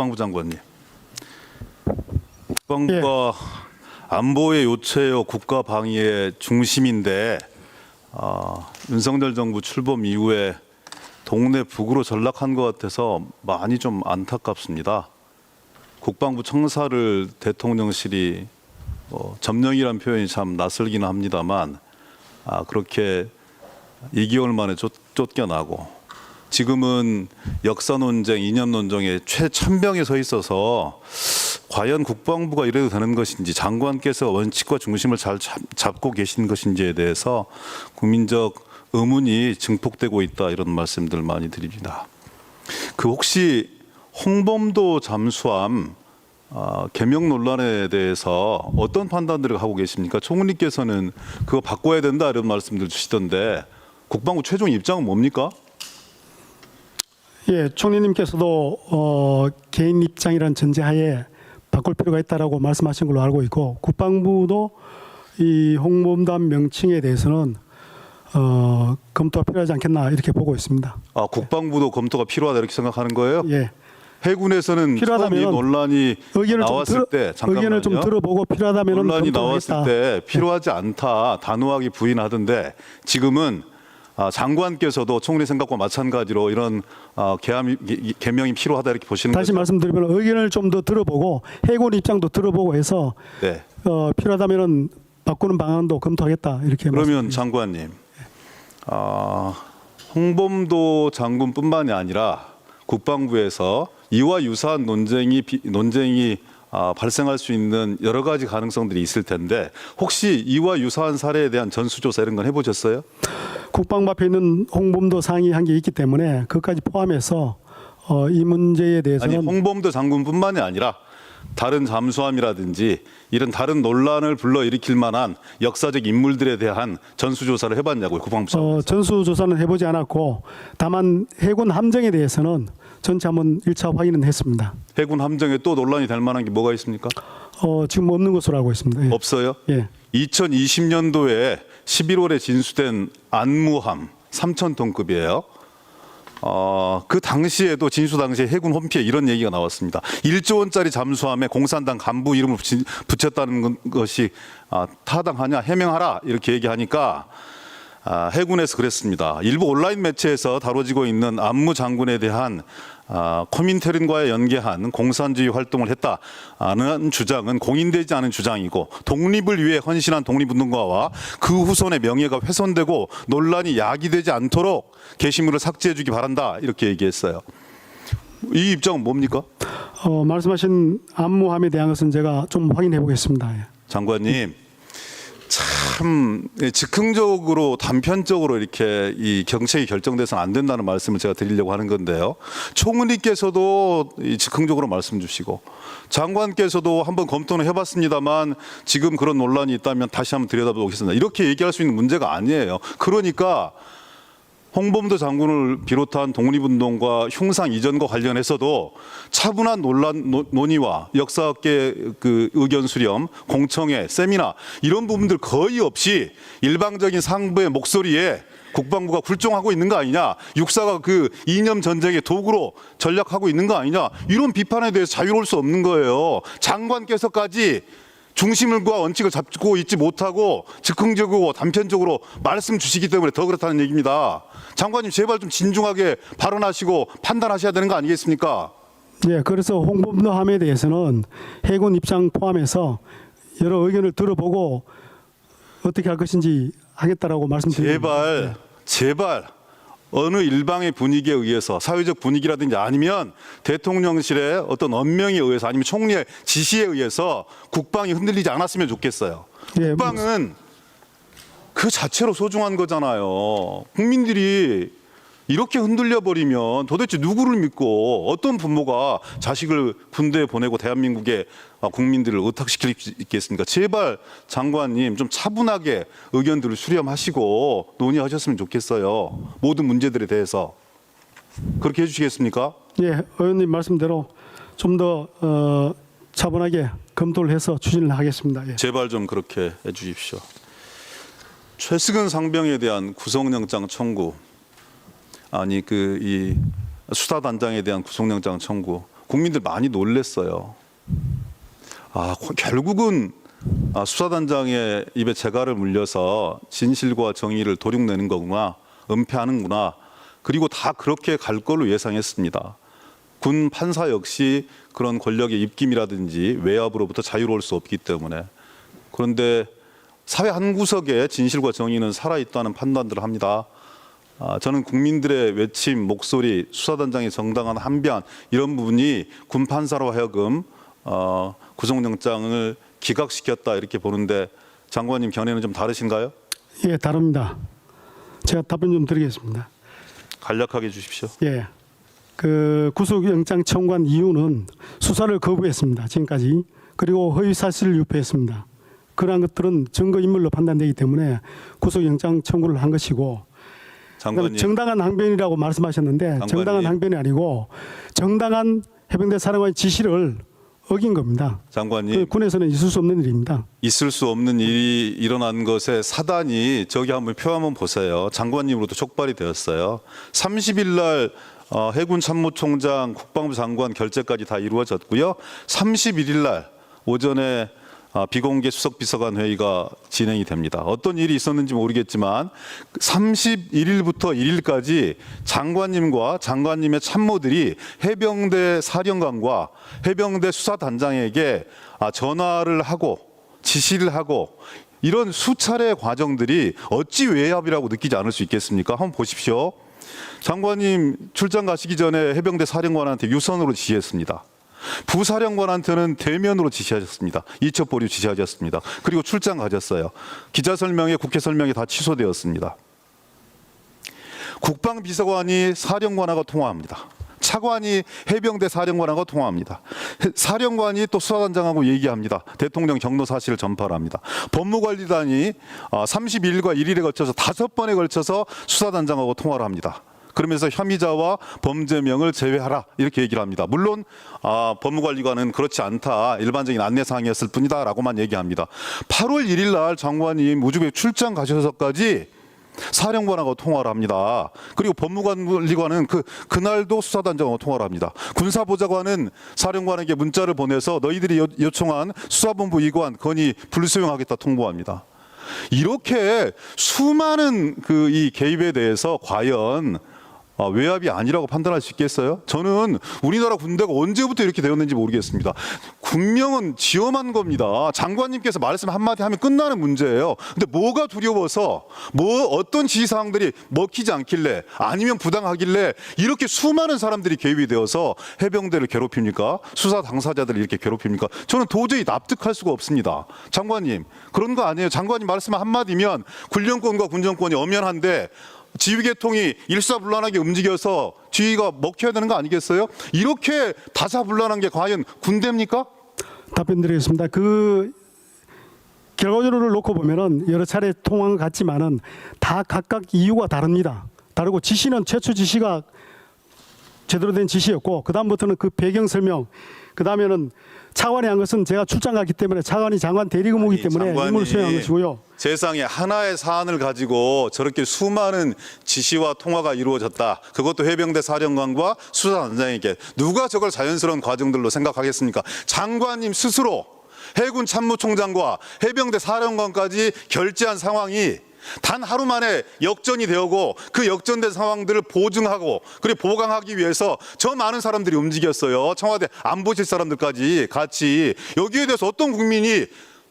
국방부 장관님. 국방부가 안보의 요체요 국가 방위의 중심인데 아, 윤석열 정부 출범 이후에 동네 북으로 전락한 것 같아서 많이 좀 안타깝습니다. 국방부 청사를 대통령실이 어, 점령이란 표현이 참 낯설기는 합니다만 아, 그렇게 2개월 만에 쫓, 쫓겨나고 지금은 역사 논쟁, 이념 논쟁의 최천병에 서 있어서 과연 국방부가 이래도 되는 것인지 장관께서 원칙과 중심을 잘 잡- 잡고 계신 것인지에 대해서 국민적 의문이 증폭되고 있다 이런 말씀들 많이 드립니다. 그 혹시 홍범도 잠수함 아, 개명 논란에 대해서 어떤 판단들을 하고 계십니까? 총리께서는 그거 바꿔야 된다 이런 말씀들 주시던데 국방부 최종 입장은 뭡니까? 예, 총리님께서도 어, 개인 입장이란 전제하에 바꿀 필요가 있다라고 말씀하신 걸로 알고 있고 국방부도 이 홍범단 명칭에 대해서는 어, 검토가 필요하지 않겠나 이렇게 보고 있습니다. 아, 국방부도 검토가 필요하다 이렇게 생각하는 거예요? 예, 해군에서는 처음 이 필요하다면 논란이 의견을 좀 나왔을 들어, 때 잠깐만요. 의견을 좀 들어보고 필요하다면 논란이 나왔을 때 필요하지 않다 단호하게 부인하던데 지금은 아, 장관께서도 총리 생각과 마찬가지로 이런 아, 개- 개명이 필요하다 이렇게 보시는 다시 거죠? 말씀드리면 의견을 좀 더 들어보고 해군 입장도 들어보고 해서 네. 어, 필요하다면은 바꾸는 방안도 검토하겠다 이렇게 그러면 말씀드립니다. 장관님, 아, 홍범도 장군뿐만이 아니라 국방부에서 이와 유사한 논쟁이 비- 논쟁이 아, 발생할 수 있는 여러 가지 가능성들이 있을 텐데 혹시 이와 유사한 사례에 대한 전수조사 이런 건 해보셨어요? 국방부 앞에 있는 홍범도 상의 한 게 있기 때문에 그것까지 포함해서 어, 이 문제에 아니 대해서는 홍범도 장군뿐만이 아니라 다른 잠수함이라든지 이런 다른 논란을 불러 일으킬 만한 역사적 인물들에 대한 전수조사를 해봤냐고요 국방부 차원. 어, 전수조사는 해보지 않았고 다만 해군 함정에 대해서는 전체 한번 1차 확인은 했습니다. 해군 함정에 또 논란이 될 만한 게 뭐가 있습니까? 어, 지금 없는 것으로 알고 있습니다. 예. 없어요. 예. 2020년도에 11월에 진수된 안무함 3,000톤급이에요. 어, 그 당시에도 진수 당시에 해군 홈피에 이런 얘기가 나왔습니다. 1조 원짜리 잠수함에 공산당 간부 이름을 붙인- 붙였다는 건- 것이 아, 타당하냐 해명하라 이렇게 얘기하니까 아, 해군에서 그랬습니다. 일부 온라인 매체에서 다뤄지고 있는 안무 장군에 대한 아, 코민테른과의 연계한 공산주의 활동을 했다는 주장은 공인되지 않은 주장이고 독립을 위해 헌신한 독립운동가와 그 후손의 명예가 훼손되고 논란이 야기되지 않도록 게시물을 삭제해 주기 바란다 이렇게 얘기했어요. 이 입장은 뭡니까, 어, 말씀하신 안무함에 대한 것은 제가 좀 확인해 보겠습니다. 예. 장관님? 참 예, 즉흥적으로 단편적으로 이렇게 이 정책이 결정돼서는 안 된다는 말씀을 제가 드리려고 하는 건데요. 총리께서도 이 즉흥적으로 말씀 주시고 장관께서도 한번 검토는 해봤습니다만 지금 그런 논란이 있다면 다시 한번 들여다보겠습니다. 이렇게 얘기할 수 있는 문제가 아니에요. 그러니까 홍범도 장군을 비롯한 독립운동과 흉상 이전과 관련해서도 차분한 논란 노- 논의와 역사학계 그 의견 수렴, 공청회, 세미나 이런 부분들 거의 없이 일방적인 상부의 목소리에 국방부가 굴종하고 있는 거 아니냐, 육사가 그 이념 전쟁의 도구로 전략하고 있는 거 아니냐 이런 비판에 대해서 자유로울 수 없는 거예요. 장관께서까지 중심과 원칙을 잡고 있지 못하고 즉흥적이고 단편적으로 말씀 주시기 때문에 더 그렇다는 얘기입니다. 장관님 제발 좀 진중하게 발언하시고 판단하셔야 되는 거 아니겠습니까? 예, 그래서 홍범도 함에 대해서는 해군 입장 포함해서 여러 의견을 들어보고 어떻게 할 것인지 하겠다라고 말씀드립니다. 제발 제발 어느 일방의 분위기에 의해서 사회적 분위기라든지 아니면 대통령실의 어떤 언명에 의해서 아니면 총리의 지시에 의해서 국방이 흔들리지 않았으면 좋겠어요. 예, 국방은 그 자체로 소중한 거잖아요. 국민들이 이렇게 흔들려 버리면 도대체 누구를 믿고 어떤 부모가 자식을 군대에 보내고 대한민국의 아, 국민들을 의탁시킬 수 있겠습니까? 제발 장관님 좀 차분하게 의견들을 수렴하시고 논의하셨으면 좋겠어요. 모든 문제들에 대해서 그렇게 해주시겠습니까? 예, 의원님 말씀대로 좀더 어, 차분하게 검토를 해서 추진을 하겠습니다. 예. 제발 좀 그렇게 해주십시오. 최승은 상병에 대한 구속영장 청구 아니 그 이 수사 단장에 대한 구속영장 청구 국민들 많이 놀랬어요. 아, 고- 결국은 아, 수사단장의 입에 재갈을 물려서 진실과 정의를 도륙내는 거구나, 은폐하는구나. 그리고 다 그렇게 갈 걸로 예상했습니다. 군 판사 역시 그런 권력의 입김이라든지 외압으로부터 자유로울 수 없기 때문에 그런데 사회 한 구석에 진실과 정의는 살아 있다는 판단들을 합니다. 아, 저는 국민들의 외침, 목소리, 수사단장의 정당한 한변 이런 부분이 군 판사로 하여금 어, 구속영장을 기각시켰다 이렇게 보는데 장관님 견해는 좀 다르신가요? 예, 다릅니다. 제가 답변 좀 드리겠습니다. 간략하게 해 주십시오. 예. 그 구속영장 청구한 이유는 수사를 거부했습니다. 지금까지. 그리고 허위 사실을 유포했습니다. 그러한 것들은 증거 인멸로 판단되기 때문에 구속영장 청구를 한 것이고 장관님, 정당한 항변이라고 말씀하셨는데 장관님. 정당한 항변이 아니고 정당한 해병대 사령관의 지시를 어긴 겁니다. 그 장관님 군에서는 있을 수 없는 일입니다. 있을 수 없는 일이 일어난 것의 사단이 저기 한번 표 한번 보세요. 장관님으로도 촉발이 되었어요. 30일 날 어, 해군 참모총장, 국방부 장관 결재까지 다 이루어졌고요. 31일 날 오전에 아, 비공개 수석 비서관 회의가 진행이 됩니다. 어떤 일이 있었는지 모르겠지만 31일부터 1일까지 장관님과 장관님의 참모들이 해병대 사령관과 해병대 수사단장에게 아, 전화를 하고 지시를 하고 이런 수차례 과정들이 어찌 외압이라고 느끼지 않을 수 있겠습니까? 한번 보십시오. 장관님 출장 가시기 전에 해병대 사령관한테 유선으로 지시했습니다. 부사령관한테는 대면으로 지시하셨습니다. 이첩 보류 지시하셨습니다. 그리고 출장 가셨어요. 기자 설명회, 국회 설명이 다 취소되었습니다. 국방비서관이 사령관하고 통화합니다. 차관이 해병대 사령관하고 통화합니다. 해- 사령관이 또 수사단장하고 얘기합니다. 대통령 경로 사실을 전파를 합니다. 법무관리단이 31일과 1일에 걸쳐서 다섯 번에 걸쳐서 수사단장하고 통화를 합니다. 그러면서 혐의자와 범죄명을 제외하라 이렇게 얘기를 합니다. 물론 아, 법무관리관은 그렇지 않다 일반적인 안내사항이었을 뿐이다라고만 얘기합니다. 8월 1일 날 장관님 우주에 출장 가셔서까지 사령관하고 통화를 합니다. 그리고 법무관리관은 그 그날도 수사단장하고 통화를 합니다. 군사보좌관은 사령관에게 문자를 보내서 너희들이 요- 요청한 수사본부 이관 건의 불수용하겠다 통보합니다. 이렇게 수많은 그 이 개입에 대해서 과연 아, 외압이 아니라고 판단할 수 있겠어요? 저는 우리나라 군대가 언제부터 이렇게 되었는지 모르겠습니다. 군명은 지엄한 겁니다. 장관님께서 말씀 한마디 하면 끝나는 문제예요. 근데 뭐가 두려워서 뭐 어떤 지시사항들이 먹히지 않길래 아니면 부당하길래 이렇게 수많은 사람들이 개입이 되어서 해병대를 괴롭힙니까? 수사 당사자들을 이렇게 괴롭힙니까? 저는 도저히 납득할 수가 없습니다. 장관님, 그런 거 아니에요. 장관님 말씀 한마디면 군령권과 군정권이 엄연한데 지휘계통이 일사불란하게 움직여서 지휘가 먹혀야 되는 거 아니겠어요? 이렇게 다사불란한 게 과연 군대입니까? 답변 드리겠습니다. 그 결과적으로 놓고 보면은 여러 차례 통화가 같지만은 다 각각 이유가 다릅니다. 다르고 지시는 최초 지시가 제대로 된 지시였고 그 다음부터는 그 배경 설명 그 다음에는 차관이 한 것은 제가 출장 갔기 때문에 차관이 장관 대리근무이기 아니, 때문에 임무를 수행한 것이고요. 세상에 하나의 사안을 가지고 저렇게 수많은 지시와 통화가 이루어졌다. 그것도 해병대 사령관과 수사단장에게 누가 저걸 자연스러운 과정들로 생각하겠습니까? 장관님 스스로 해군 참모총장과 해병대 사령관까지 결재한 상황이 단 하루 만에 역전이 되고 그 역전된 상황들을 보증하고 그리고 보강하기 위해서 저 많은 사람들이 움직였어요. 청와대 안보실 사람들까지 같이 여기에 대해서 어떤 국민이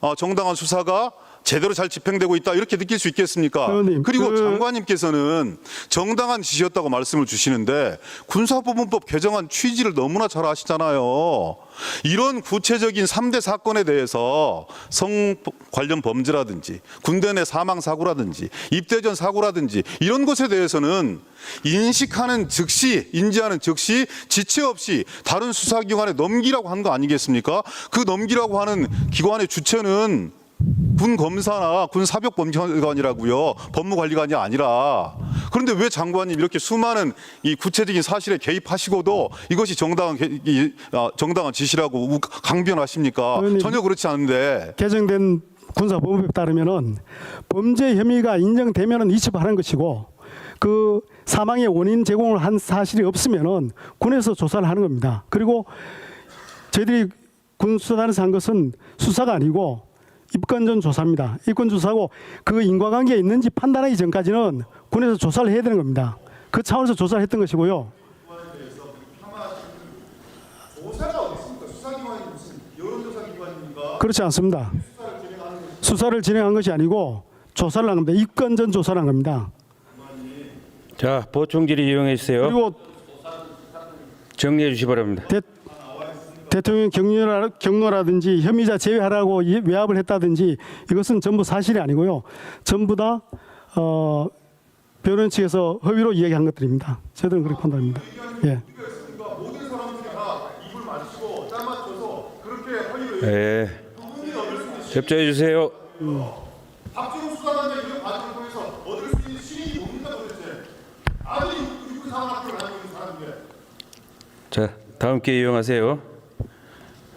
어, 정당한 수사가 제대로 잘 집행되고 있다 이렇게 느낄 수 있겠습니까? 의원님, 그리고 그- 장관님께서는 정당한 지시였다고 말씀을 주시는데 군사법원법 개정안 취지를 너무나 잘 아시잖아요. 이런 구체적인 3대 사건에 대해서 성 관련 범죄라든지 군대 내 사망 사고라든지 입대 전 사고라든지 이런 것에 대해서는 인식하는 즉시 인지하는 즉시 지체 없이 다른 수사기관에 넘기라고 한 거 아니겠습니까? 그 넘기라고 하는 기관의 주체는 군 검사나 군 사법범죄관이라고요. 법무관리관이 아니라. 그런데 왜 장관님 이렇게 수많은 이 구체적인 사실에 개입하시고도 이것이 정당한 개- 이, 아, 정당한 지시라고 우- 강변하십니까? 의원님. 전혀 그렇지 않은데. 개정된 군사법에 따르면은 범죄 혐의가 인정되면은 이첩하는 것이고 그 사망의 원인 제공을 한 사실이 없으면은 군에서 조사를 하는 겁니다. 그리고 저희들이 군수단에서 한 것은 수사가 아니고 입건전 조사입니다. 입건 조사고 그 인과관계가 있는지 판단하기 전까지는 군에서 조사를 해야 되는 겁니다. 그 차원에서 조사를 했던 것이고요. 그렇지 않습니다. 수사를 진행한 것이 아니고 조사를 한 겁니다. 입건전 조사를 한 겁니다. 자, 보충 질의 이용해 주세요. 그리고 정리해 주시 기 바랍니다. 대, 대통령 경로라, 경로라든지 혐의자 제외하라고 이- 외압을 했다든지 이것은 전부 사실이 아니고요. 전부 다 어, 변호인 측에서 허위로 이야기한 것들입니다. 저희들은 그렇게 판단합니다. 예. 예. 협조해 주세요. 박준호 수사관장 이런 과정을 통해서 얻을 수 있는 실익이 뭡니까 도대체? 아무리 육군 상황학교를 다니고 있는 사람인데 자, 다음 기회 이용하세요.